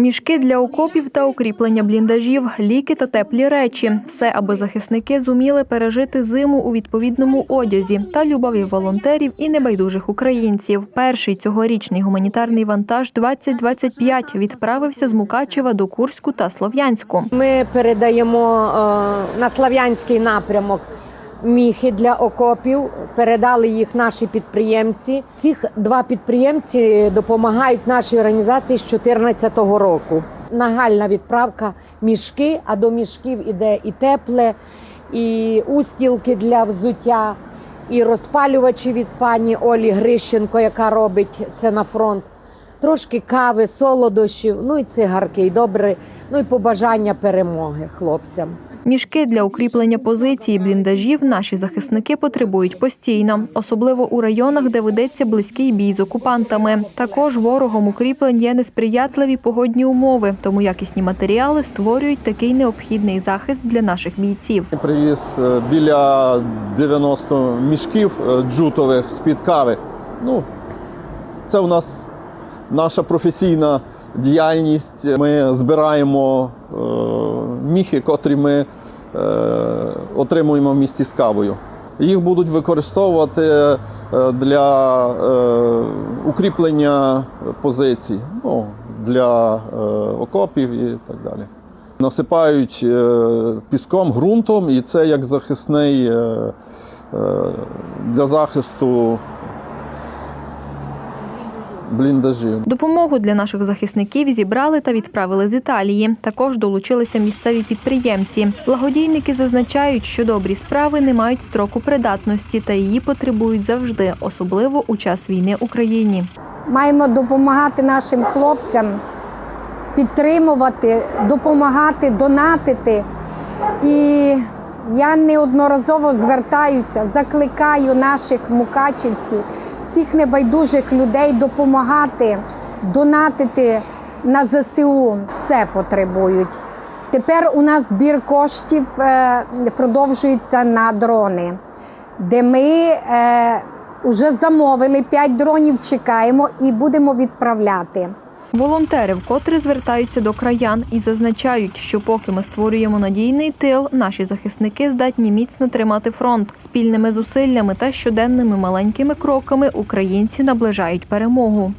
Мішки для окопів та укріплення бліндажів, ліки та теплі речі все, аби захисники зуміли пережити зиму у відповідному одязі та любові волонтерів і небайдужих українців. Перший цьогорічний гуманітарний вантаж 2025 відправився з Мукачева до Курську та Слов'янську. Ми передаємо е, на Слав'янський напрямок міхи для окопів. Передали їх наші підприємці. Цих два підприємці допомагають нашій організації з 2014 року. Нагальна відправка мішки, а до мішків іде і тепле, і устілки для взуття, і розпалювачі від пані Олі Грищенко, яка робить це на фронт. Трошки кави, солодощів, ну і цигарки, і добре, ну і побажання перемоги хлопцям. Мішки для укріплення позицій і бліндажів наші захисники потребують постійно, особливо у районах, де ведеться близький бій з окупантами. Також ворогом укріплень є несприятливі погодні умови, тому якісні матеріали створюють такий необхідний захист для наших бійців. Привіз е, біля 90 мішків е, джутових з-під кави. Ну, це у нас наша професійна діяльність. Ми збираємо е, міхи, котрі ми е, отримуємо в місті з кавою. Їх будуть використовувати е, для укріплення позицій, ну, для окопів і так далі. Насипають піском, ґрунтом, і це як захисний для захисту бліндажів. Допомогу для наших захисників зібрали та відправили з Італії. Також долучилися місцеві підприємці. Благодійники зазначають, що добрі справи не мають строку придатності та її потребують завжди, особливо у час війни Україні. Маємо допомагати нашим хлопцям, підтримувати, допомагати, донатити. І я неодноразово звертаюся, закликаю наших мукачівців, всіх небайдужих людей допомагати, донатити на ЗСУ. Все потребують. Тепер у нас збір коштів е, продовжується на дрони, де ми е, вже замовили 5 дронів, чекаємо і будемо відправляти. Волонтери вкотре звертаються до краян і зазначають, що поки ми створюємо надійний тил, наші захисники здатні міцно тримати фронт. Спільними зусиллями та щоденними маленькими кроками українці наближають перемогу.